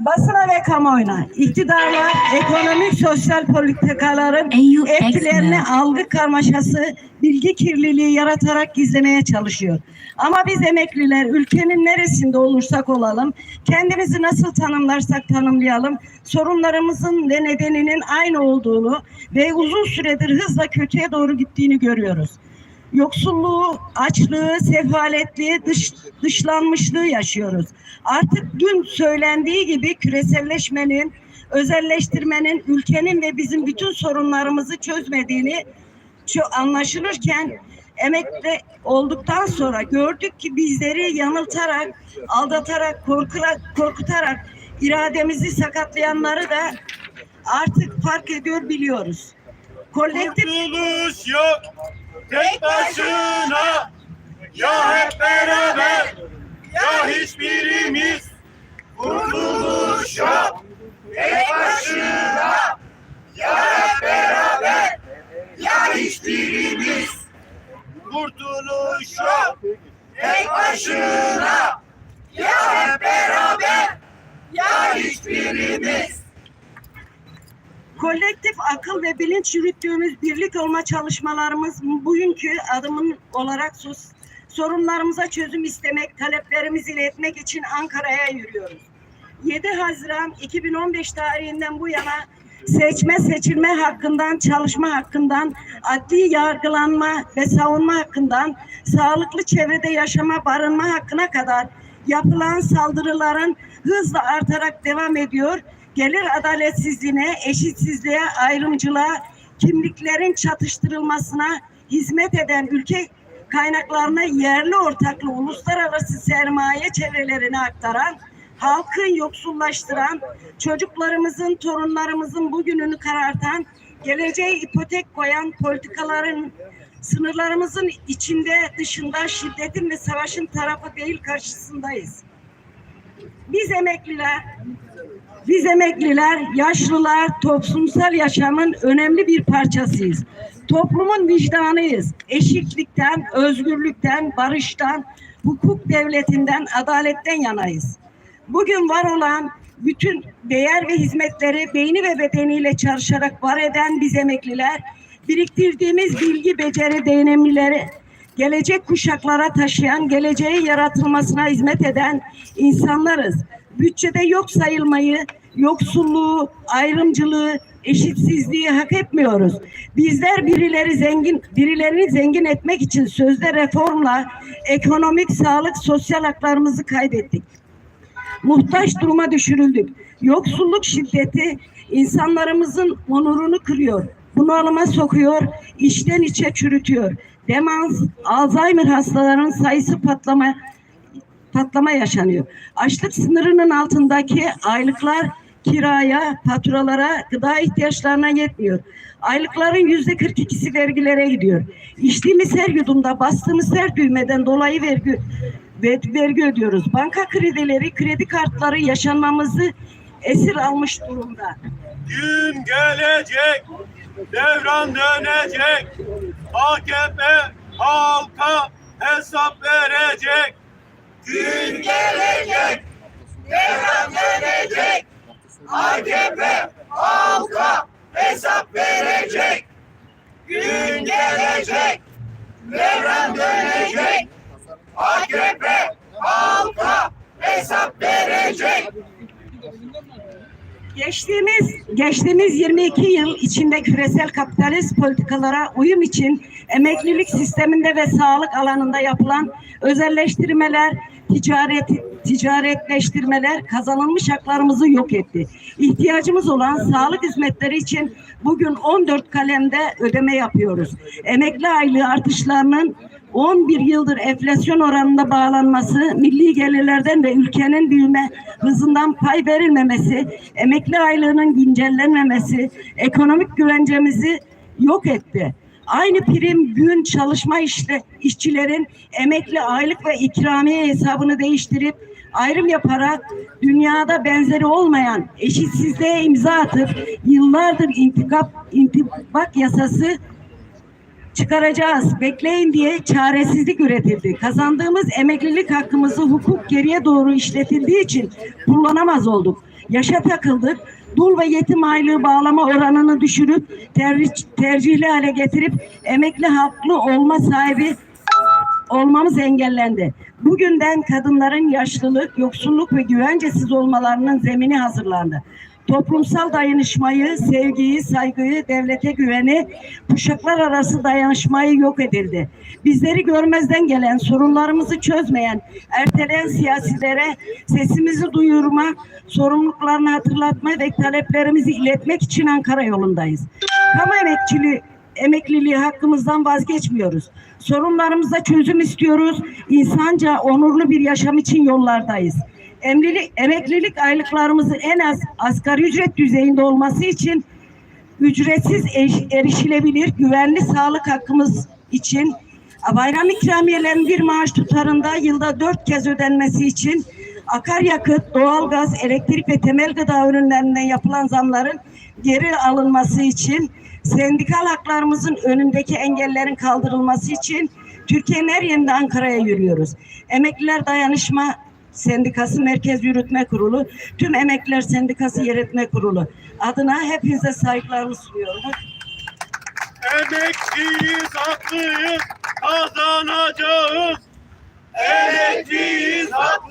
Basına ve kamuoyuna iktidarla ekonomik sosyal politikaların etkilerini algı karmaşası, bilgi kirliliği yaratarak gizlemeye çalışıyor. Ama biz emekliler ülkenin neresinde olursak olalım, kendimizi nasıl tanımlarsak tanımlayalım, sorunlarımızın ve nedeninin aynı olduğunu ve uzun süredir hızla kötüye doğru gittiğini görüyoruz. Yoksulluğu, açlığı, sefaletliği, dış, dışlanmışlığı yaşıyoruz. Artık dün söylendiği gibi küreselleşmenin, özelleştirmenin ülkenin ve bizim bütün sorunlarımızı çözmediğini şu anlaşılırken emekli olduktan sonra gördük ki bizleri yanıltarak, aldatarak, korkularak, korkutarak irademizi sakatlayanları da artık fark ediyor biliyoruz. Kolektif Kurtuluş yok tek başına ya hep beraber ya hiçbirimiz Kurtuluş yok tek başına ya hep beraber ya hiçbirimiz Kurtuluş yok tek başına ya hep beraber ya hiçbirimiz kolektif akıl ve bilinç yürüttüğümüz birlik olma çalışmalarımız bugünkü adımın olarak sos- sorunlarımıza çözüm istemek, taleplerimizi iletmek için Ankara'ya yürüyoruz. 7 Haziran 2015 tarihinden bu yana seçme seçilme hakkından, çalışma hakkından, adli yargılanma ve savunma hakkından, sağlıklı çevrede yaşama, barınma hakkına kadar yapılan saldırıların hızla artarak devam ediyor. Gelir adaletsizliğine, eşitsizliğe, ayrımcılığa, kimliklerin çatıştırılmasına hizmet eden ülke kaynaklarına yerli ortaklı uluslararası sermaye çevrelerine aktaran, halkı yoksullaştıran, çocuklarımızın, torunlarımızın bugününü karartan, geleceğe ipotek koyan politikaların sınırlarımızın içinde dışında şiddetin ve savaşın tarafı değil karşısındayız. Biz emekliler, biz emekliler, yaşlılar toplumsal yaşamın önemli bir parçasıyız. Toplumun vicdanıyız. Eşitlikten, özgürlükten, barıştan, hukuk devletinden, adaletten yanayız. Bugün var olan bütün değer ve hizmetleri beyni ve bedeniyle çalışarak var eden biz emekliler, biriktirdiğimiz bilgi, beceri, deneyimleri gelecek kuşaklara taşıyan, geleceğe yaratılmasına hizmet eden insanlarız. Bütçede yok sayılmayı, yoksulluğu, ayrımcılığı, eşitsizliği hak etmiyoruz. Bizler birileri zengin, birilerini zengin etmek için sözde reformla ekonomik, sağlık, sosyal haklarımızı kaybettik muhtaç duruma düşürüldük. Yoksulluk şiddeti insanlarımızın onurunu kırıyor. Bunalıma sokuyor, içten içe çürütüyor. Demans, Alzheimer hastalarının sayısı patlama patlama yaşanıyor. Açlık sınırının altındaki aylıklar kiraya, faturalara, gıda ihtiyaçlarına yetmiyor. Aylıkların yüzde 42'si vergilere gidiyor. İçtiğimiz her yudumda bastığımız her düğmeden dolayı vergi ve vergi ödüyoruz. Banka kredileri, kredi kartları yaşanmamızı esir almış durumda. Gün gelecek, devran dönecek. AKP halka hesap verecek. Gün gelecek, devran dönecek. AKP halka hesap verecek. Gün gelecek, devran dönecek. AKP halka hesap verecek. Geçtiğimiz geçtiğimiz 22 yıl içinde küresel kapitalist politikalara uyum için emeklilik sisteminde ve sağlık alanında yapılan özelleştirmeler, ticaret ticaretleştirmeler kazanılmış haklarımızı yok etti. İhtiyacımız olan sağlık hizmetleri için bugün 14 kalemde ödeme yapıyoruz. Emekli aylığı artışlarının 11 yıldır enflasyon oranında bağlanması, milli gelirlerden ve ülkenin büyüme hızından pay verilmemesi, emekli aylığının güncellenmemesi, ekonomik güvencemizi yok etti. Aynı prim gün çalışma işte, işçilerin emekli aylık ve ikramiye hesabını değiştirip ayrım yaparak dünyada benzeri olmayan eşitsizliğe imza atıp yıllardır intikap intibak yasası çıkaracağız. Bekleyin diye çaresizlik üretildi. Kazandığımız emeklilik hakkımızı hukuk geriye doğru işletildiği için kullanamaz olduk. Yaşa takıldık. Dul ve yetim aylığı bağlama oranını düşürüp tercih, tercihli hale getirip emekli haklı olma sahibi olmamız engellendi. Bugünden kadınların yaşlılık, yoksulluk ve güvencesiz olmalarının zemini hazırlandı. Toplumsal dayanışmayı, sevgiyi, saygıyı, devlete güveni, kuşaklar arası dayanışmayı yok edildi. Bizleri görmezden gelen, sorunlarımızı çözmeyen, erteleyen siyasilere sesimizi duyurmak, sorumluluklarını hatırlatma ve taleplerimizi iletmek için Ankara yolundayız. Kamu emekçiliği emekliliği hakkımızdan vazgeçmiyoruz. Sorunlarımıza çözüm istiyoruz. İnsanca, onurlu bir yaşam için yollardayız. Emlilik, emeklilik aylıklarımızın en az asgari ücret düzeyinde olması için ücretsiz erişilebilir güvenli sağlık hakkımız için bayram ikramiyelerinin bir maaş tutarında yılda dört kez ödenmesi için akaryakıt, doğalgaz, elektrik ve temel gıda ürünlerinden yapılan zamların geri alınması için sendikal haklarımızın önündeki engellerin kaldırılması için Türkiye'nin her yerinde Ankara'ya yürüyoruz. Emekliler Dayanışma Sendikası Merkez Yürütme Kurulu, tüm Emekliler Sendikası Yönetme Kurulu adına hepinize saygılarımı sunuyorum. Emekliyiz, haklıyız, kazanacağız. Emekliyiz, haklıyız,